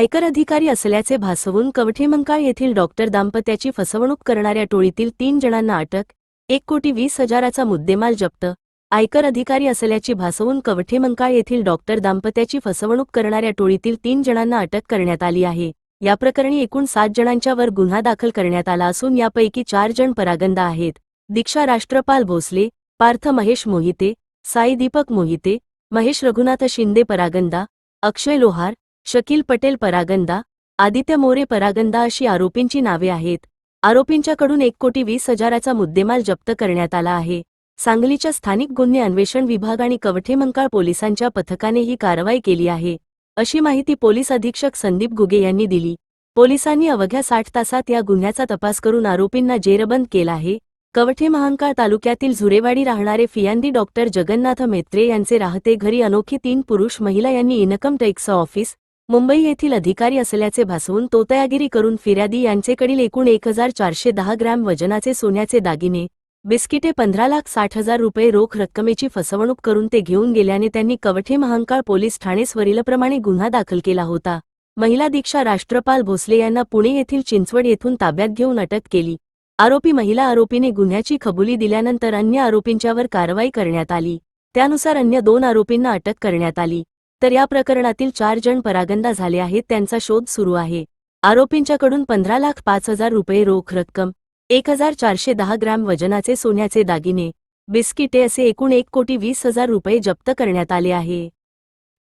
आयकर अधिकारी असल्याचे भासवून कवठेमंकाळ येथील डॉक्टर दाम्पत्याची फसवणूक करणाऱ्या टोळीतील तीन जणांना अटक एक कोटी वीस हजाराचा मुद्देमाल जप्त. आयकर अधिकारी असल्याची भासवून कवठेमंकाळ येथील डॉक्टर दाम्पत्याची फसवणूक करणाऱ्या टोळीतील तीन जणांना अटक करण्यात आली आहे. या प्रकरणी एकूण सात जणांच्यावर गुन्हा दाखल करण्यात आला असून यापैकी चार जण परागंदा आहेत. दीक्षा राष्ट्रपाल भोसले पार्थ महेश मोहिते साई दीपक मोहिते महेश रघुनाथ शिंदे परागंदा अक्षय लोहार शकील पटेल परागंदा आदित्य मोरे परागंदा अशी आरोपींची नावे आहेत. आरोपींच्याकडून एक कोटी वीस हजाराचा मुद्देमाल जप्त करण्यात आला आहे. सांगलीच्या स्थानिक गुन्हे अन्वेषण विभाग आणि कवठेमंकाळ पोलिसांच्या पथकाने ही कारवाई केली आहे अशी माहिती पोलीस अधीक्षक संदीप गुगे यांनी दिली. पोलिसांनी अवघ्या साठ तासात या गुन्ह्याचा तपास करून आरोपींना जेरबंद केला आहे. कवठे महांकाळ तालुक्यातील झुरेवाडी राहणारे फियांदी डॉक्टर जगन्नाथ मेत्रे यांचे राहते घरी अनोखी तीन पुरुष महिला यांनी इनकम टॅक्स ऑफिस मुंबई येथील अधिकारी असल्याचे भासवून तोतयागिरी करून फिर्यादी यांचेकडील एकूण एक हजार चारशे दहा ग्रॅम वजनाचे सोन्याचे दागिने बिस्किटे पंधरा लाख साठ हजार रुपये रोख रक्कमेची फसवणूक करून ते घेऊन गेल्याने त्यांनी कवठे महांकाळ पोलीस ठाणे स्वरिलप्रमाणे गुन्हा दाखल केला होता. महिला दीक्षा राष्ट्रपाल भोसले यांना पुणे येथील चिंचवड येथून ताब्यात घेऊन अटक केली. आरोपी महिला आरोपीने गुन्ह्याची कबुली दिल्यानंतर अन्य आरोपींच्यावर कारवाई करण्यात आली. त्यानुसार अन्य दोन आरोपींना अटक करण्यात आली. तर या प्रकरणातील चार जण परागंदा झाले आहेत त्यांचा शोध सुरू आहे. आरोपींच्याकडून पंधरा लाख पाच हजार रुपये रोख रक्कम एक हजार चारशे दहा ग्रॅम वजनाचे सोन्याचे दागिने बिस्किटे असे एकूण एक कोटी वीस हजार रुपये जप्त करण्यात आले आहे.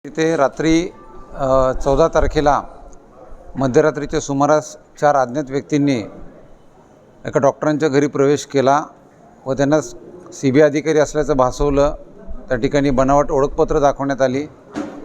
तिथे रात्री चौदा तारखेला मध्यरात्रीच्या सुमारास चार अज्ञात व्यक्तींनी एका डॉक्टरांच्या घरी प्रवेश केला व त्यांना सी बी आय अधिकारी असल्याचं भासवलं. त्या ठिकाणी बनावट ओळखपत्र दाखवण्यात आली.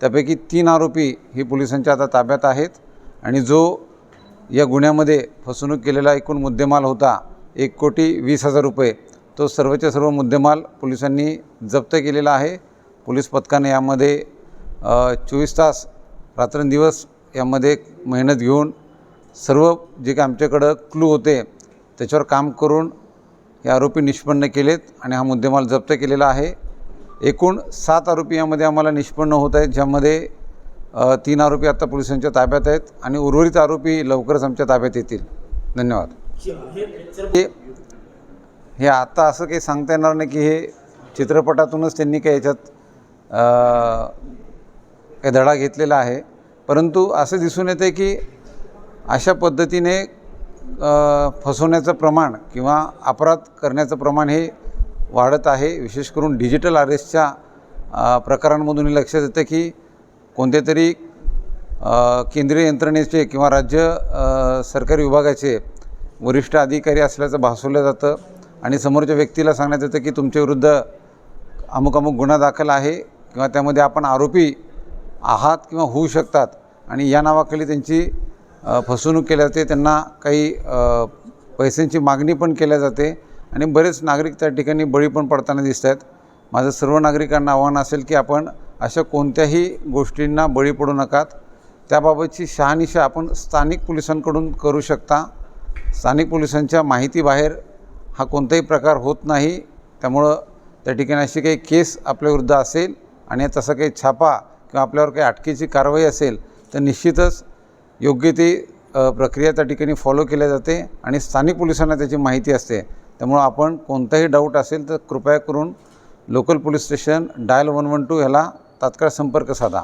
त्यापैकी तीन आरोपी ही पोलिसांच्या आता ताब्यात आहेत आणि जो या गुन्ह्यामध्ये फसवणूक केलेला एकूण मुद्देमाल होता एक कोटी वीस हजार रुपये तो सर्वच्या सर्व मुद्देमाल पोलिसांनी जप्त केलेला आहे. पोलीस पथकाने यामध्ये चोवीस तास रात्रंदिवस यामध्ये मेहनत घेऊन सर्व जे काही आमच्याकडं क्लू होते त्याच्यावर काम करून हे आरोपी निष्पन्न केलेत आणि हा मुद्देमाल जप्त केलेला आहे. एकूण सात आरोपी यामध्ये आम्हाला निष्पन्न होत आहेत ज्यामध्ये तीन आरोपी आत्ता पोलिसांच्या ताब्यात आहेत आणि उर्वरित आरोपी लवकरच आमच्या ताब्यात येतील. धन्यवाद. हे हे आत्ता असं काही सांगता येणार नाही की हे चित्रपटातूनच त्यांनी काही याच्यात काही धडा घेतलेला आहे. परंतु असं दिसून येतं की अशा पद्धतीने फसवण्याचं प्रमाण किंवा अपराध करण्याचं प्रमाण हे वाढत आहे. विशेष करून डिजिटल अरेस्टच्या प्रकारांमधून हे लक्षात येतं की कोणत्या तरी केंद्रीय यंत्रणेचे किंवा राज्य सरकारी विभागाचे वरिष्ठ अधिकारी असल्याचं भासवलं जातं आणि समोरच्या व्यक्तीला सांगण्यात येतं की तुमच्याविरुद्ध अमुक अमुक गुन्हा दाखल आहे किंवा त्यामध्ये आपण आरोपी आहात किंवा होऊ शकतात आणि या नावाखाली त्यांची फसवणूक केली जाते. त्यांना काही पैशांची मागणी पण केल्या जाते. आणि बरेच नागरिक त्या ठिकाणी बळी पण पडताना दिसत आहेत माझं सर्व नागरिकांना आव्हान असेल की आपण अशा कोणत्याही गोष्टींना बळी पडू नकात. त्याबाबतची शहानिशा आपण स्थानिक पोलिसांकडून करू शकता. स्थानिक पोलिसांच्या माहितीबाहेर हा कोणताही प्रकार होत नाही. त्यामुळं त्या ठिकाणी अशी काही केस आपल्याविरुद्ध असेल आणि तसा काही छापा किंवा आपल्यावर काही अटकेची कारवाई असेल तर निश्चितच योग्य ती प्रक्रिया त्या ठिकाणी फॉलो केल्या जाते आणि स्थानिक पोलिसांना त्याची माहिती असते. त्यामुळं आपण कोणताही डाऊट असेल तर कृपया करून local police station dial one one two ह्याला तात्काळ संपर्क साधा.